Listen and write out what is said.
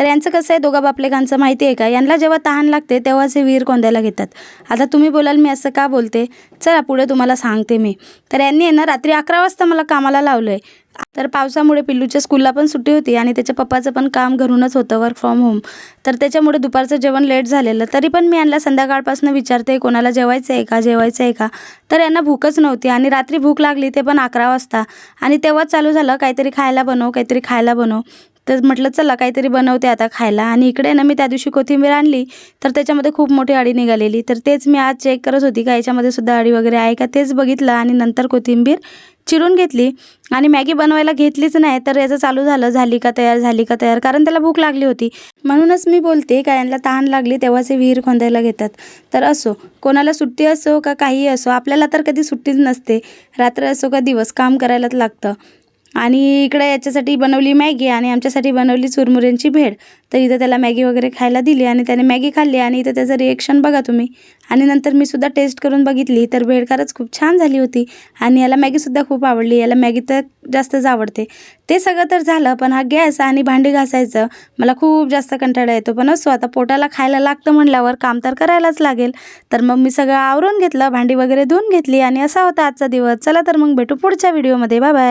तर यांचं कसं आहे दोघा बापलेकांचं माहिती आहे का? यांना जेव्हा तहान लागते तेव्हाच हे विहीर कोंद्याला घेतात. आता तुम्ही बोलाल मी असं का बोलते? चला पुढे तुम्हाला सांगते मी. तर यांनी आहे ना रात्री अकरा वाजता मला कामाला लावलं आहे तर पावसामुळे पिल्लूच्या स्कूलला पण सुट्टी होती आणि त्याच्या पप्पाचं पण काम घरूनच होतं वर्क फ्रॉम होम तर त्याच्यामुळे दुपारचं जेवण लेट झालेलं. तरी पण मी यांना संध्याकाळपासून विचारते कोणाला जेवायचं आहे का? जेवायचं आहे का? तर यांना भूकच नव्हती आणि रात्री भूक लागली ते पण अकरा वाजता. आणि तेव्हाच चालू झालं काहीतरी खायला बनव काहीतरी खायला बनव. तर म्हटलं चला काहीतरी बनवते आता खायला. आणि इकडे ना मी त्या दिवशी कोथिंबीर आणली तर त्याच्यामध्ये खूप मोठी अळी निघालेली. तर तेच मी आज चेक करत होती का याच्यामध्ये सुद्धा अळी वगैरे आहे का तेच बघितलं आणि नंतर कोथिंबीर चिरून घेतली. आणि मॅगी बनवायला घेतलीच नाही तर याचं चालू झालं. झाली का तयार? झाली का तयार? कारण त्याला भूक लागली होती. म्हणूनच मी बोलते का यांना तहान लागली तेव्हाच हे विहीर खोंदायला घेतात. तर असो कोणाला सुट्टी असो का काही असो आपल्याला तर कधी सुट्टीच नसते. रात्र असो का दिवस काम करायलाच लागतं. आणि इकडं याच्यासाठी बनवली मॅगी आणि आमच्यासाठी बनवली चुरमुऱ्यांची भेळ. तर इथं त्याला मॅगी वगैरे खायला दिली आणि त्याने मॅगी खाल्ली आणि इथं त्याचं रिएक्शन बघा तुम्ही. आणि नंतर मी सुद्धा टेस्ट करून बघितली. तर भेळ खरंच खूप छान झाली होती आणि याला मॅगीसुद्धा खूप आवडली. याला मॅगी तर जास्तच आवडते. ते सगळं तर झालं पण हा गॅस आणि भांडी घासायचं मला खूप जास्त कंटाळा येतो. पण असो आता पोटाला खायला लागतं म्हणल्यावर काम तर करायलाच लागेल. तर मग मी सगळं आवरून घेतलं भांडी वगैरे धुवून घेतली आणि असा होता आजचा दिवस. चला तर मग भेटू पुढच्या व्हिडिओमध्ये बाय बाय